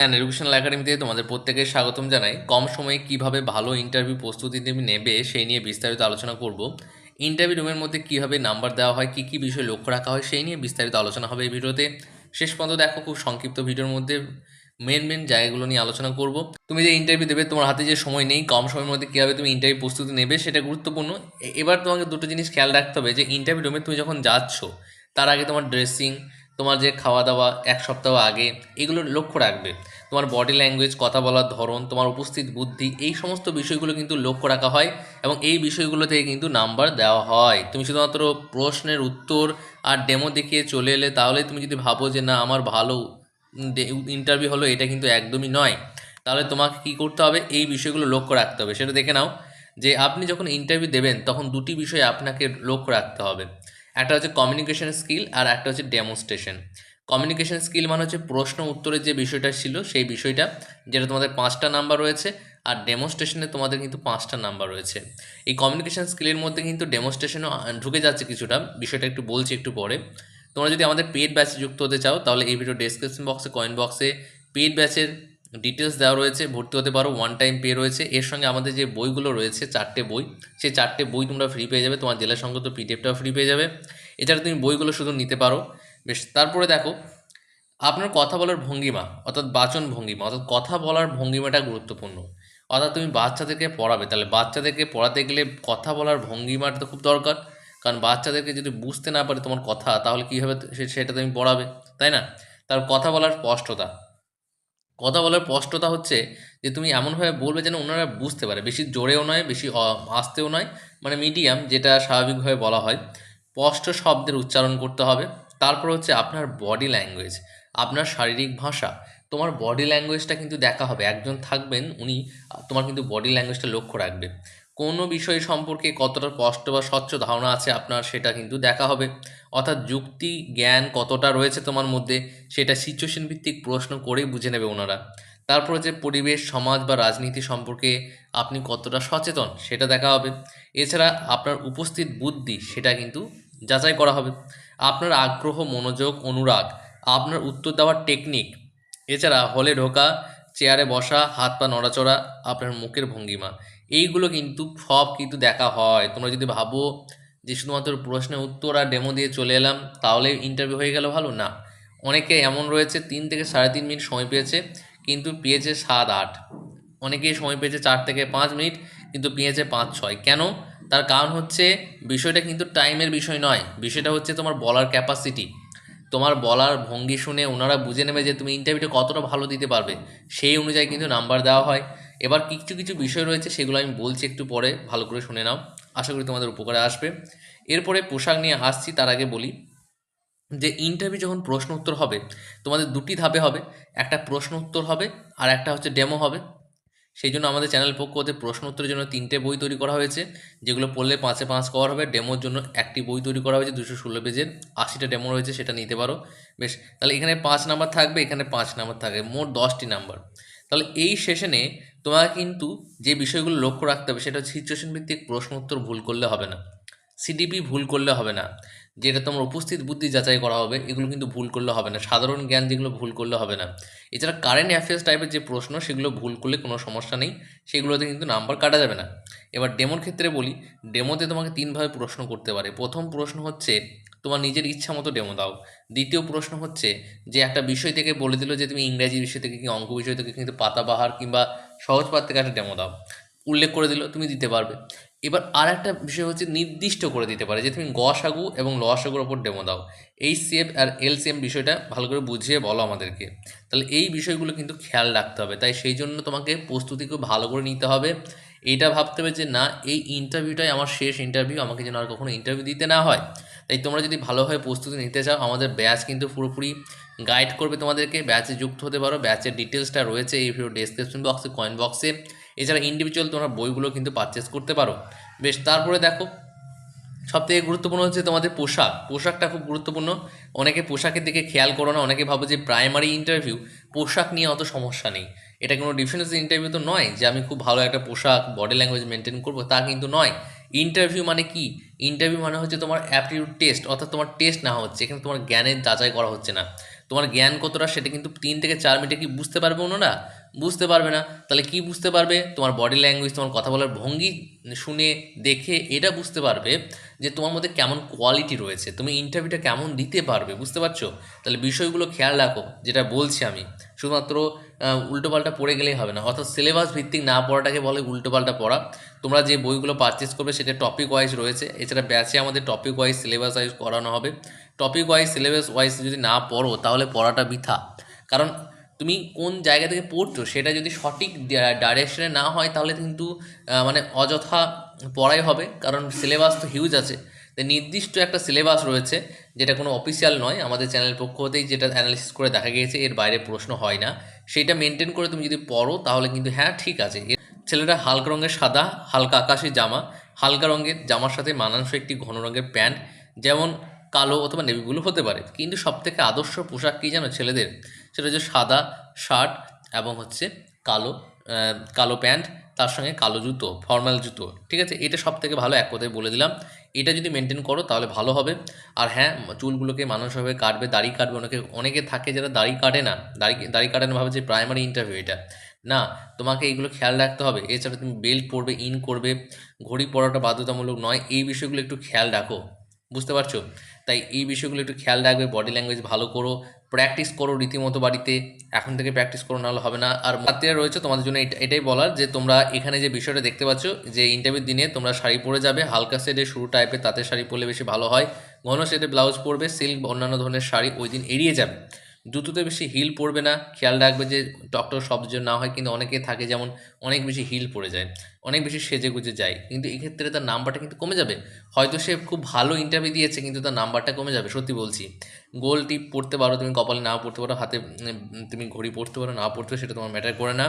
And educational একাডেমিতে তোমাদের প্রত্যেকের স্বাগতম জানাই। কম সময়ে কীভাবে ভালো ইন্টারভিউ প্রস্তুতি তুমি নেবে সেই নিয়ে বিস্তারিত আলোচনা করব। ইন্টারভিউ রুমের মধ্যে কীভাবে নাম্বার দেওয়া হয়, কী কী বিষয় লক্ষ্য রাখা হয় সেই নিয়ে বিস্তারিত আলোচনা হবে এই ভিডিওতে। শেষ পর্যন্ত দেখো খুব সংক্ষিপ্ত ভিডিওর মধ্যে মেন মেন জায়গাগুলো নিয়ে আলোচনা করব। তুমি যে ইন্টারভিউ দেবে, তোমার হাতে যে সময় নেই, কম সময়ের মধ্যে কীভাবে তুমি ইন্টারভিউ প্রস্তুতি নেবে সেটা গুরুত্বপূর্ণ। এবার তোমাকে দুটো জিনিস খেয়াল রাখতে হবে যে ইন্টারভিউ রুমে তুমি যখন যাচ্ছ, তার আগে তোমার ড্রেসিং তোমার যে খাওয়া দাওয়া এক সপ্তাহ আগে, এগুলো লক্ষ্য রাখবে। তোমার বডি ল্যাঙ্গুয়েজ কথা বলার ধরন, তোমার উপস্থিত বুদ্ধি, এই সমস্ত বিষয়গুলো কিন্তু লক্ষ্য রাখা হয় এবং এই বিষয়গুলো থেকে কিন্তু নাম্বার দেওয়া হয়। তুমি শুধুমাত্র প্রশ্নের উত্তর আর ডেমো দেখিয়ে চলে এলে তাহলে তুমি যদি ভাবো যে, না, আমার ভালো ইন্টারভিউ হলো, এটা কিন্তু একদমই নয়। তাহলে তোমাকে কি করতে হবে? এই বিষয়গুলো লক্ষ্য রাখতে হবে। সেটা দেখে নাও যে, আপনি যখন ইন্টারভিউ দেবেন, তখন দুটি বিষয় আপনাকে লক্ষ্য রাখতে হবে। একটা হচ্ছে কমিউনিকেশন স্কিল আর একটা হচ্ছে ডেমনস্ট্রেশন কমিউনিকেশন স্কিল মানে হচ্ছে প্রশ্ন উত্তরের যে বিষয়টা ছিল সেই বিষয়টা, যেটা তোমাদের পাঁচটা নাম্বার রয়েছে, আর ডেমনস্ট্রেশনে তোমাদের কিন্তু পাঁচটা নাম্বার রয়েছে। এই কমিউনিকেশন স্কিলের মধ্যে কিন্তু ডেমনস্ট্রেশনও ঢুকে যাচ্ছে কিছুটা, বিষয়টা একটু বলছি একটু পরে। তোমরা যদি আমাদের পেড ব্যাচে যুক্ত হতে চাও, তাহলে এই ভিডিও ডেসক্রিপশন বক্সে কয়েন বক্সে পেড ব্যাচের ডিটেলস দেওয়া রয়েছে, ভর্তি হতে পারো ওয়ান টাইম পে রয়েছে। এর সঙ্গে আমাদের যে বইগুলো রয়েছে, চারটে বই, সেই চারটে বই তোমরা ফ্রি পেয়ে যাবে, তোমার জেলা সংগত পিডিএফটাও ফ্রি পেয়ে যাবে। এছাড়া তুমি বইগুলো শুধু নিতে পারো। বেশ, তারপরে দেখো, আপনার কথা বলার ভঙ্গিমা, অর্থাৎ বাচন ভঙ্গিমা, অর্থাৎ কথা বলার ভঙ্গিমাটা গুরুত্বপূর্ণ। অর্থাৎ তুমি বাচ্চাদেরকে পড়াবে, তাহলে বাচ্চাদেরকে পড়াতে গেলে কথা বলার ভঙ্গিমাটা তো খুব দরকার। কারণ বাচ্চাদেরকে যদি বুঝতে না পারে তোমার কথা, তাহলে কীভাবে সে- সেটা তুমি পড়াবে, তাই না? তার কথা বলার স্পষ্টতা। কথা বলার স্পষ্টতা হচ্ছে যে তুমি এমনভাবে বলবে যেন ওনারা বুঝতে পারে। বেশি জোরেও নয়, বেশি আসতেও নয় মানে মিডিয়াম যেটা স্বাভাবিকভাবে বলা হয়। স্পষ্ট শব্দের উচ্চারণ করতে হবে। তারপর হচ্ছে আপনার বডি ল্যাঙ্গুয়েজ আপনার শারীরিক ভাষা। তোমার বডি ল্যাঙ্গুয়েজটা কিন্তু দেখা হবে। একজন থাকবেন, উনি, তোমার কিন্তু বডি ল্যাঙ্গুয়েজটা লক্ষ্য রাখবে। কোনো বিষয় সম্পর্কে কতটা স্পষ্ট বা স্বচ্ছ ধারণা আছে আপনার সেটা কিন্তু দেখা হবে। অর্থাৎ যুক্তি, জ্ঞান কতটা রয়েছে তোমার মধ্যে সেটা সিচুয়েশন ভিত্তিক প্রশ্ন করেই বুঝে নেবে ওনারা। তারপর যে পরিবেশ, সমাজ বা রাজনীতি সম্পর্কে আপনি কতটা সচেতন সেটা দেখা হবে। এছাড়া আপনার উপস্থিত বুদ্ধি সেটা কিন্তু যাচাই করা হবে। আপনার আগ্রহ, মনোযোগ, অনুরাগ, আপনার উত্তর দেওয়ার টেকনিক এছাড়া হলে ঢোকা চেয়ারে বসা, হাত পা নড়াচড়া, আপনার মুখের ভঙ্গিমা এইগুলো কিন্তু সব কিন্তু দেখা হয়। তোমরা যদি ভাবো যে শুধুমাত্র প্রশ্নের উত্তর আর ডেমো দিয়ে চলে এলাম, তাহলে ইন্টারভিউ হয়ে গেল ভালো? না। অনেকে এমন রয়েছে, তিন থেকে সাড়ে তিন মিনিট সময় পেয়েছে, কিন্তু পেয়েছে সাত, আট। অনেকেই সময় পেয়েছে চার থেকে পাঁচ মিনিট, কিন্তু পেয়েছে পাঁচ, ছয়। কেন? তার কারণ হচ্ছে, বিষয়টা কিন্তু টাইমের বিষয় নয়। বিষয়টা হচ্ছে তোমার বলার ক্যাপাসিটি তোমার বলার ভঙ্গি শুনে ওনারা বুঝে নেবে যে তুমি ইন্টারভিউটা কতটা ভালো দিতে পারবে। সেই অনুযায়ী কিন্তু নাম্বার দেওয়া হয়। এবার কিছু কিছু বিষয় রয়েছে, সেগুলো আমি বলছি একটু পরে, ভালো করে শুনে নাও। আশা করি তোমাদের উপকারে আসবে। এরপরে পোশাক নিয়ে আসছি, তার আগে বলি যে ইন্টারভিউ যখন প্রশ্ন উত্তর হবে, তোমাদের দুটি ধাপে হবে। একটা প্রশ্ন উত্তর হবে, আর একটা হচ্ছে ডেমো হবে। সেই জন্য আমাদের চ্যানেল পক্ষ হতে প্রশ্ন উত্তরের জন্য তিনটে বই তৈরি করা হয়েছে, যেগুলো পড়লে পাঁচে পাঁচ কভার হবে। ডেমোর জন্য একটি বই তৈরি করা হয়েছে দুশো ষোলো পেজের। আশিটা ডেমো রয়েছে, সেটা নিতে পারো। বেশ, তাহলে এখানে পাঁচ নাম্বার থাকবে, এখানে পাঁচ নাম্বার থাকবে মোট দশটি নাম্বার তাহলে এই সেশনে তোমাকে কিন্তু যে বিষয়গুলো লক্ষ্য রাখতে হবে, সেটা হচ্ছে সিচুয়েশন ভিত্তিক প্রশ্ন উত্তর ভুল করলে হবে না। সিডিপি ভুল করলে হবে না। যেটা তোমার উপস্থিত বুদ্ধি যাচাই করা হবে, এগুলো কিন্তু ভুল করলে হবে না। সাধারণ জ্ঞান যেগুলো ভুল করলে হবে না। এছাড়া কারেন্ট অ্যাফেয়ার্স টাইপের যে প্রশ্ন, সেগুলো ভুল করলে কোনো সমস্যা নেই। সেগুলোতে কিন্তু নাম্বার কাটা যাবে না। এবার ডেমোর ক্ষেত্রে বলি ডেমোতে তোমাকে তিনভাবে প্রশ্ন করতে পারে। প্রথম প্রশ্ন হচ্ছে, তোমার নিজের ইচ্ছা মতো ডেমো দাও। দ্বিতীয় প্রশ্ন হচ্ছে, যে একটা বিষয় থেকে বলে দিল যে তুমি ইংরাজি বিষয় থেকে কি অঙ্ক বিষয় থেকে কিন্তু পাতাবাহার কিংবা সহজ পাত থেকে একটা ডেমো দাও। উল্লেখ করে দিল, তুমি দিতে পারবে। এবার আর একটা বিষয় হচ্ছে নির্দিষ্ট করে দিতে পারে, যে তুমি গসাগু এবং লসাগুর ওপর ডেমো দাও। এই সেম আর এল এলসিএম বিষয়টা ভালো করে বুঝিয়ে বলো আমাদেরকে। তাহলে এই বিষয়গুলো কিন্তু খেয়াল রাখতে হবে, তাই সেই জন্য তোমাকে প্রস্তুতি খুব ভালো করে নিতে হবে। এটা ভাবতে হবে যে না, এই ইন্টারভিউটাই আমার শেষ ইন্টারভিউ আমাকে যেন আর কখনো ইন্টারভিউ দিতে না হয়। তাই তোমরা যদি ভালোভাবে প্রস্তুতি নিতে চাও, আমাদের ব্যাচ কিন্তু পুরোপুরি গাইড করবে তোমাদেরকে। ব্যাচে যুক্ত হতে পারো ব্যাচের ডিটেলসটা রয়েছে এই ভিডিও ডেসক্রিপশন বক্সে কয়েন বক্সে এছাড়া ইন্ডিভিজুয়াল তোমরা বইগুলো কিন্তু পারচেস করতে পারো। বেশ, তারপরে দেখো সব থেকে গুরুত্বপূর্ণ হচ্ছে তোমাদের পোশাক। পোশাকটা খুব গুরুত্বপূর্ণ। অনেকে পোশাকের দিকে খেয়াল করো না, অনেকে ভাবো যে প্রাইমারি ইন্টারভিউ পোশাক নিয়ে অত সমস্যা নেই। এটা কোনো ডিফেন্স ইন্টারভিউ তো নয় যে আমি খুব ভালো একটা পোশাক বডি ল্যাঙ্গুয়েজ মেনটেন করব, তা কিন্তু নয়। ইন্টারভিউ মানে কি? ইন্টারভিউ মানে হচ্ছে তোমার অ্যাপটিউড টেস্ট অর্থাৎ তোমার টেস্ট না হচ্ছে। এখানে তোমার জ্ঞানের যাচাই করা হচ্ছে না। তোমার জ্ঞান কতটা সেটা কিন্তু তিন থেকে চার মিনিটে কি বুঝতে পারবে ওনারা? বুঝতে পারবে না, তাহলে কি বুঝতে পারবে? তোমার বডি ল্যাঙ্গুয়েজ তোমার কথা বলার ভঙ্গি শুনে দেখে এটা বুঝতে পারবে যে তোমার মধ্যে কেমন কোয়ালিটি রয়েছে। তুমি ইন্টারভিউটা কেমন দিতে পারবে, বুঝতে পারছ? তাহলে বিষয়গুলো খেয়াল রাখো, যেটা বলছি আমি। শুধুমাত্র উল্টোপাল্টা পড়ে গেলেই হবে না, অর্থাৎ সিলেবাস ভিত্তিক না পড়াটাকে বলে উল্টোপাল্টা পড়া। তোমরা যে বইগুলো পারচেস করবে সেটা টপিক ওয়াইজ রয়েছে, এছাড়া ব্যাচে আমাদের টপিক ওয়াইজ সিলেবাস ওয়াইজ করানো হবে। টপিক ওয়াইজ সিলেবাস ওয়াইজ যদি না পড়ো, তাহলে পড়াটা বৃথা। কারণ তুমি কোন জায়গা থেকে পড়ছো সেটা যদি সঠিক ডাইরেকশনে না হয় তাহলে কিন্তু মানে অযথা পড়াই হবে, কারণ সিলেবাস তো হিউজ আছে। নির্দিষ্ট একটা সিলেবাস রয়েছে, যেটা কোনো অফিসিয়াল নয়, আমাদের চ্যানেল পক্ষ হতেই যেটা অ্যানালিসিস করে দেখা গিয়েছে, এর বাইরে প্রশ্ন হয় না। সেইটা মেনটেন করে তুমি যদি পড়ো, তাহলে কিন্তু হ্যাঁ ঠিক আছে। ছেলেটা হালকা রঙের সাদা, হালকা আকাশি জামা, হালকা রঙের জামার সাথে মানানসই একটি ঘন রঙের প্যান্ট, যেমন কালো অথবা নেভি ব্লু হতে পারে। কিন্তু সবথেকে আদর্শ পোশাক কী জানো ছেলেদের? সেটা হচ্ছে সাদা শার্ট এবং হচ্ছে কালো কালো প্যান্ট তার সঙ্গে কালো জুতো ফর্মাল জুতো। ঠিক আছে? এটা সব থেকে ভালো, এক কথায় বলে দিলাম। এটা যদি মেনটেন করো, তাহলে ভালো হবে। আর হ্যাঁ চুলগুলোকে মানুষভাবে কাটবে, দাড়ি কাটবে, অনেকে অনেকে থাকে যারা দাড়ি কাটে না। দাড়ি দাড়ি কাটে না ভাবে যে প্রাইমারি ইন্টারভিউ এটা। না, তোমাকে এইগুলো খেয়াল রাখতে হবে। এছাড়া তুমি বেল্ট পরবে ইন করবে। ঘড়ি পরাটা বাধ্যতামূলক নয়। এই বিষয়গুলো একটু খেয়াল রাখো। বুঝতে পারছ? তাই এই বিষয়গুলো একটু খেয়াল রাখবে বডি ল্যাঙ্গুয়েজ ভালো করো প্র্যাকটিস করো রীতিমতো বাড়িতে, এখন থেকে প্র্যাকটিস করো, নাহলে হবে না। আর মাত্রীরা রয়েছে তোমাদের জন্য এটা- এটাই বলার যে তোমরা এখানে যে বিষয়টা দেখতে পাচ্ছ, যে ইন্টারভিউ দিনে তোমরা শাড়ি পরে যাবে, হালকা সেটে শুরু টাইপের তাতে শাড়ি পরলে বেশি ভালো হয়। ঘন সেটে ব্লাউজ পরবে সিল্ক অন্যান্য ধরনের শাড়ি ওই দিন এড়িয়ে যাবে। জুতোতে বেশি হিল পড়বে না। খেয়াল রাখবে যে টকটক শব্দ যেন না হয়, কিন্তু অনেকে থাকে যেমন অনেক বেশি হিল পড়ে যায়, অনেক বেশি সেজে গুজে যায়, কিন্তু এক্ষেত্রে তার নাম্বারটা কিন্তু কমে যাবে। হয়তো সে খুব ভালো ইন্টারভিউ দিয়েছে, কিন্তু তার নাম্বারটা কমে যাবে, সত্যি বলছি। গোল টিপ পড়তে পারো, তুমি কপালে না পড়তে পারো, হাতে তুমি ঘড়ি পড়তে পারো, না পড়তে পারো, সেটা তোমার ম্যাটার করে না।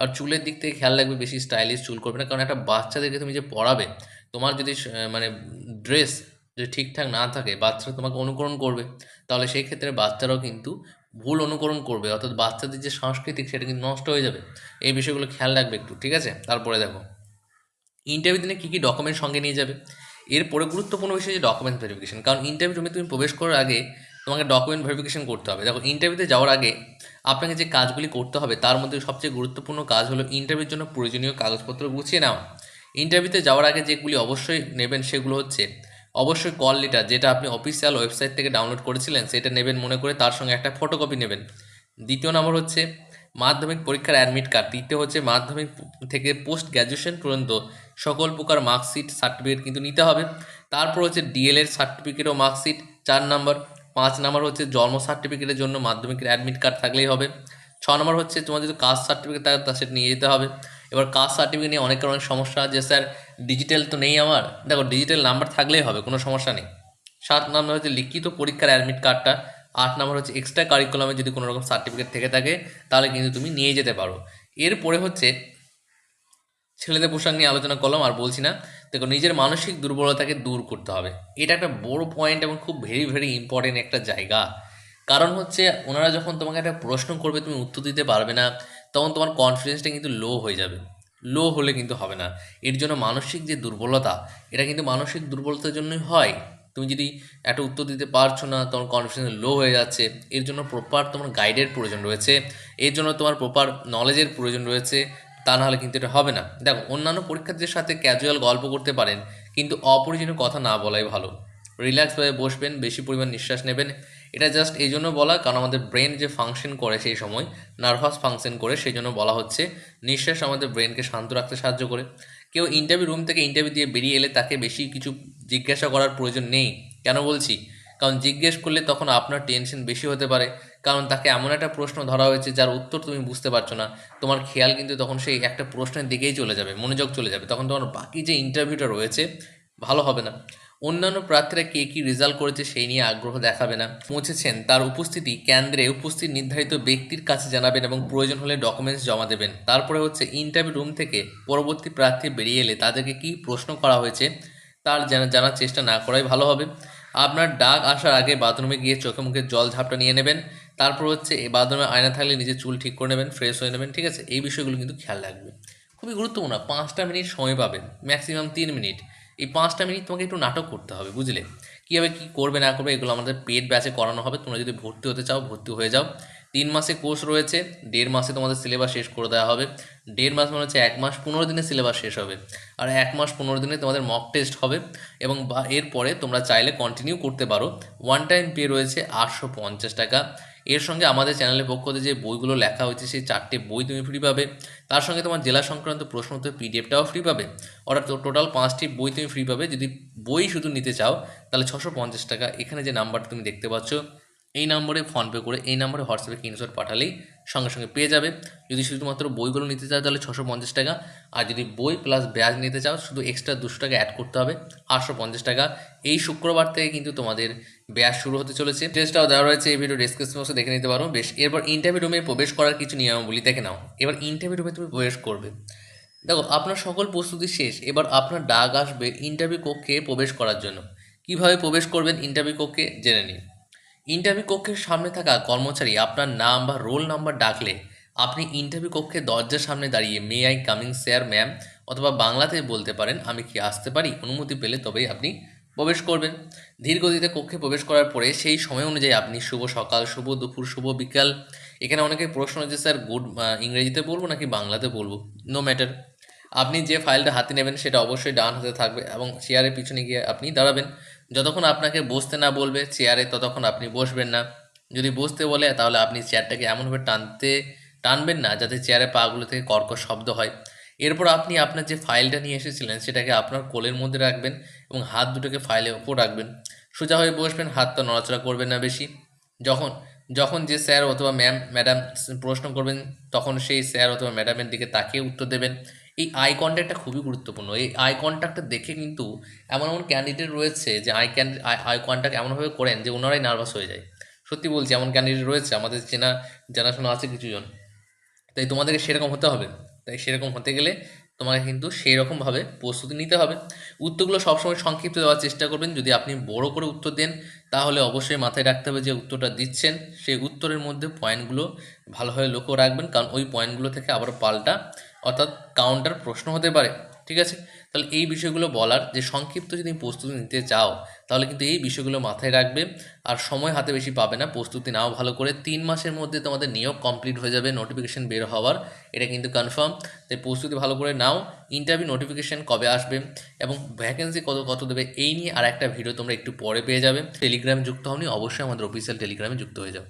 আর চুলের দিক থেকে খেয়াল রাখবে, বেশি স্টাইলিশ চুল করবে না, কারণ একটা বাচ্চাদেরকে তুমি যে পড়াবে, তোমার যদি মানে ড্রেস যদি ঠিকঠাক না থাকে, বাচ্চারা তোমাকে অনুকরণ করবে, তাহলে সেই ক্ষেত্রে বাচ্চারাও কিন্তু ভুল অনুকরণ করবে, অর্থাৎ বাচ্চাদের যে সাংস্কৃতিক সেটা কিন্তু নষ্ট হয়ে যাবে। এই বিষয়গুলো খেয়াল রাখবে একটু, ঠিক আছে? তারপরে দেখো। ইন্টারভিউ দিনে কী কী ডকুমেন্ট সঙ্গে নিয়ে যাবে? এরপরে গুরুত্বপূর্ণ বিষয় যে ডকুমেন্ট ভেরিফিকেশন কারণ ইন্টারভিউ রুমে তুমি প্রবেশ করার আগে তোমাকে ডকুমেন্ট ভেরিফিকেশন করতে হবে। দেখো ইন্টারভিউতে যাওয়ার আগে আপনাকে যে কাজগুলি করতে হবে, তার মধ্যে সবচেয়ে গুরুত্বপূর্ণ কাজ হলো ইন্টারভিউর জন্য প্রয়োজনীয় কাগজপত্র গুছিয়ে নেওয়া। ইন্টারভিউতে যাওয়ার আগে যেগুলি অবশ্যই নেবেন, সেগুলো হচ্ছে অবশ্যই কল লেটার যেটা আপনি অফিসিয়াল ওয়েবসাইট থেকে ডাউনলোড করেছিলেন, সেটা নেবেন মনে করে তার সঙ্গে একটা ফটোকপি নেবেন। দ্বিতীয় নম্বর হচ্ছে মাধ্যমিক পরীক্ষার অ্যাডমিট কার্ড তৃতীয় হচ্ছে মাধ্যমিক থেকে পোস্ট গ্র্যাজুয়েশন পর্যন্ত সকল প্রকার মার্কশিট সার্টিফিকেট কিন্তু নিতে হবে। তারপর হচ্ছে ডিএলএড সার্টিফিকেট ও মার্কশিট চার নম্বর পাঁচ নম্বর হচ্ছে জন্ম সার্টিফিকেটের জন্য মাধ্যমিকের অ্যাডমিট কার্ড থাকলেই হবে। ছ নম্বর হচ্ছে তোমার যদি কাস্ট সার্টিফিকেট থাকে তা সেটা নিয়ে যেতে হবে। এবার কাস্ট সার্টিফিকেট নিয়ে অনেকের অনেক সমস্যা যে স্যার ডিজিটাল তো নেই আমার। দেখো ডিজিটাল নাম্বার থাকলেই হবে, কোনো সমস্যা নেই। সাত নম্বর হচ্ছে লিখিত পরীক্ষার অ্যাডমিট কার্ডটা আট নম্বর হচ্ছে এক্সট্রা কারিকুলামে যদি কোনো রকম সার্টিফিকেট থেকে থাকে, তাহলে কিন্তু তুমি নিয়ে যেতে পারো। এরপরে হচ্ছে ছেলেদের পোশাক নিয়ে আলোচনা করলাম, আর বলছি না। দেখো, নিজের মানসিক দুর্বলতাকে দূর করতে হবে। এটা একটা বড় পয়েন্ট এবং খুব ভেরি ভেরি ইম্পর্টেন্ট একটা জায়গা। কারণ হচ্ছে, ওনারা যখন তোমাকে একটা প্রশ্ন করবে, তুমি উত্তর দিতে পারবে না। তখন তোমার কনফিডেন্সটা কিন্তু লো হয়ে যাবে। লো হলে কিন্তু হবে না। এর জন্য মানসিক যে দুর্বলতা, এটা কিন্তু মানসিক দুর্বলতার জন্যই হয়। তুমি যদি একটা উত্তর দিতে পারছ না, তোমার কনফিডেন্স লো হয়ে যাচ্ছে, এর জন্য প্রপার তোমার গাইডের প্রয়োজন রয়েছে। এর জন্য তোমার প্রপার নলেজের প্রয়োজন রয়েছে। তা নাহলে কিন্তু এটা হবে না। দেখো, অন্যান্য পরীক্ষার্থীদের সাথে ক্যাজুয়াল গল্প করতে পারেন, কিন্তু অপরিজনীয় কথা না বলাই ভালো। রিল্যাক্সভাবে বসবেন, বেশি পরিমাণ নিঃশ্বাস নেবেন। এটা জাস্ট এই জন্য বলা, কারণ আমাদের ব্রেন যে ফাংশন করে সেই সময় নার্ভাস ফাংশন করে, সেই জন্য বলা হচ্ছে নিঃশ্বাস আমাদের ব্রেনকে শান্ত রাখতে সাহায্য করে। কেউ ইন্টারভিউ রুম থেকে ইন্টারভিউ দিয়ে বেরিয়ে এলে তাকে বেশি কিছু জিজ্ঞাসা করার প্রয়োজন নেই। কেন বলছি? কারণ জিজ্ঞেস করলে তখন আপনার টেনশন বেশি হতে পারে। কারণ তাকে এমন একটা প্রশ্ন ধরা হয়েছে, যার উত্তর তুমি বুঝতে পারছ না। তোমার খেয়াল কিন্তু তখন সেই একটা প্রশ্নের দিকেই চলে যাবে, মনোযোগ চলে যাবে। তখন তোমার বাকি যে ইন্টারভিউটা রয়েছে, ভালো হবে না। অন্যান্য প্রার্থীরা কে কী রেজাল্ট করেছে সেই নিয়ে আগ্রহ দেখাবে না। পৌঁছেছেন তার উপস্থিতি কেন্দ্রে উপস্থিত নির্ধারিত ব্যক্তির কাছে জানাবেন এবং প্রয়োজন হলে ডকুমেন্টস জমা দেবেন। তারপরে হচ্ছে ইন্টারভিউ রুম থেকে পরবর্তী প্রার্থী বেরিয়ে এলে তাদেরকে কী প্রশ্ন করা হয়েছে তার জানা জানার চেষ্টা না করাই ভালো হবে। আপনার ডাক আসার আগে বাথরুমে গিয়ে চোখে মুখে জল ঝাপটা নিয়ে নেবেন। তারপর হচ্ছে এই বাথরুমে আয়না থাকলে নিজের চুল ঠিক করে নেবেন ফ্রেশ হয়ে নেবেন, ঠিক আছে? এই বিষয়গুলো কিন্তু খেয়াল রাখবে খুবই গুরুত্বপূর্ণ, পাঁচটা মিনিট সময় পাবেন ম্যাক্সিমাম তিন মিনিট। এই পাঁচটা মিনিট তোমাকে একটু নাটক করতে হবে, বুঝলে? কীভাবে কী করবে, না করবে, এগুলো আমাদের পেড ব্যাচে করানো হবে। তোমরা যদি ভর্তি হতে চাও, ভর্তি হয়ে যাও। তিন মাসে কোর্স রয়েছে, দেড় মাসে তোমাদের সিলেবাস শেষ করে দেওয়া হবে। দেড় মাস মানে হচ্ছে এক মাস, পনেরো দিনে সিলেবাস শেষ হবে। আর এক মাস, পনেরো দিনে তোমাদের মক টেস্ট হবে এবং এরপরে তোমরা চাইলে কন্টিনিউ করতে পারো। ওয়ান টাইম পে রয়েছে আটশো পঞ্চাশ টাকা। এর সঙ্গে আমাদের চ্যানেলের পক্ষ থেকে যে বইগুলো লেখা হয়েছে, সেই চারটে বই তুমি ফ্রি পাবে। তার সঙ্গে তোমার জেলা সংক্রান্ত প্রশ্ন তো পিডিএফটাও ফ্রি পাবে। অর্থাৎ টোটাল পাঁচটি বই তুমি ফ্রি পাবে। যদি বই শুধু নিতে চাও, তাহলে ছশো পঞ্চাশ টাকা। এখানে যে নাম্বারটা তুমি দেখতে পাচ্ছ এই নম্বরে ফোনপে করে এই নম্বরে হোয়াটসঅ্যাপে স্ক্রিনশট পাঠালেই সঙ্গে সঙ্গে পেয়ে যাবে। যদি শুধুমাত্র বইগুলো নিতে চাও তাহলে ছশো পঞ্চাশ টাকা, আর যদি বই প্লাস ব্যাজ নিতে চাও শুধু এক্সট্রা দুশো টাকা অ্যাড করতে হবে, আটশো পঞ্চাশ টাকা। এই শুক্রবার থেকে কিন্তু তোমাদের ব্যাস শুরু হতে চলেছে। ড্রেসটাও দেওয়া রয়েছে এই ভিডিও ডিসক্রিপশন বক্সে দেখে নিতে পারো। বেশ, এরপর ইন্টারভিউ রুমে প্রবেশ করার কিছু নিয়মাবলী দেখে নাও। এবার ইন্টারভিউ রুমে তুমি প্রবেশ করবে। দেখো, আপনার সকল প্রস্তুতি শেষ। এবার আপনার ডাক আসবে ইন্টারভিউ কক্ষে প্রবেশ করার জন্য। কীভাবে প্রবেশ করবেন ইন্টারভিউ কক্ষে? জেনে নিন। ইন্টারভিউ কক্ষের সামনে থাকা কর্মচারী আপনার নাম বা রোল নাম্বার ডাকলে আপনি ইন্টারভিউ কক্ষে দরজার সামনে দাঁড়িয়ে may I coming sir ma'am অথবা বাংলাতে বলতে পারেন, আমি কি আসতে পারি? অনুমতি পেলে তবেই আপনি প্রবেশ করবেন। ধীরগতিতে কক্ষে প্রবেশ করার পরে সেই সময় অনুযায়ী আপনি শুভ সকাল, শুভ দুপুর, শুভ বিকাল। এখানে অনেকের প্রশ্ন হচ্ছে স্যার গুড ইংরেজিতে বলব নাকি বাংলাতে বলব? নো ম্যাটার আপনি যে ফাইলটা হাতে নেবেন সেটা অবশ্যই ডান হাতে থাকবে এবং চেয়ারের পিছনে গিয়ে আপনি দাঁড়াবেন। যতক্ষণ আপনাকে বসতে না বলবে চেয়ারে, ততক্ষণ আপনি বসবেন না। যদি বসতে বলে, তাহলে আপনি চেয়ারটাকে এমনভাবে টানতে, টানবেন না, যাতে চেয়ারের পাগুলো থেকে কর্কশ শব্দ হয়। এরপর আপনি আপনার যে ফাইলটা নিয়ে এসেছিলেন, সেটাকে আপনার কোলের মধ্যে রাখবেন এবং হাত দুটোকে ফাইলের ওপর রাখবেন। সোজা হয়ে বসবেন হাতটা নড়াচড়া করবেন না বেশি। যখন যখন যে স্যার অথবা ম্যাম, ম্যাডাম প্রশ্ন করবেন, তখন সেই স্যার অথবা ম্যাডামের দিকে তাকিয়ে উত্তর দেবেন। এই আই কন্ট্যাক্টটা খুবই গুরুত্বপূর্ণ। এই আই কন্ট্যাক্টটা দেখে কিন্তু এমন এমন ক্যান্ডিডেট রয়েছে যে আই ক্যান আই কন্ট্যাক্ট এমনভাবে করেন যে ওনারাই নার্ভাস হয়ে যায়। সত্যি বলছি, এমন ক্যান্ডিডেট রয়েছে, আমাদের চেনা, জানাশোনা আছে কিছুজন। তাই তোমাদেরকে সেরকম হতে হবে। তাই সেরকম হতে গেলে তোমাকে কিন্তু সেই রকমভাবে প্রস্তুতি নিতে হবে। উত্তরগুলো সবসময় সংক্ষিপ্ত দেওয়ার চেষ্টা করবেন। যদি আপনি বড় করে উত্তর দেন, তাহলে অবশ্যই মাথায় রাখতে হবে যে উত্তরটা দিচ্ছেন। সেই উত্তরের মধ্যে পয়েন্টগুলো ভালোভাবে লক্ষ্য রাখবেন। কারণ ওই পয়েন্টগুলো থেকে আবার পাল্টা অর্থাৎ কাউন্টার প্রশ্ন হতে পারে, ঠিক আছে? তাহলে এই বিষয়গুলো বলার যে সংক্ষিপ্ত যদি প্রস্তুতি নিতে চাও, তাহলে কিন্তু এই বিষয়গুলো মাথায় রাখবে আর সময় হাতে বেশি পাবে না। প্রস্তুতি নাও ভালো করে। তিন মাসের মধ্যে তোমাদের নিয়োগ কমপ্লিট হয়ে যাবে নোটিফিকেশন বের হওয়ার। এটা কিন্তু কনফার্ম তাই প্রস্তুতি ভালো করে নাও। ইন্টারভিউ নোটিফিকেশন কবে আসবে এবং ভ্যাকেন্সি কত কত দেবে, এই নিয়ে আর একটা ভিডিও তোমরা একটু পরে পেয়ে যাবে। টেলিগ্রামে যুক্ত হওনি, অবশ্যই আমাদের অফিসিয়াল টেলিগ্রামে যুক্ত হয়ে যাও।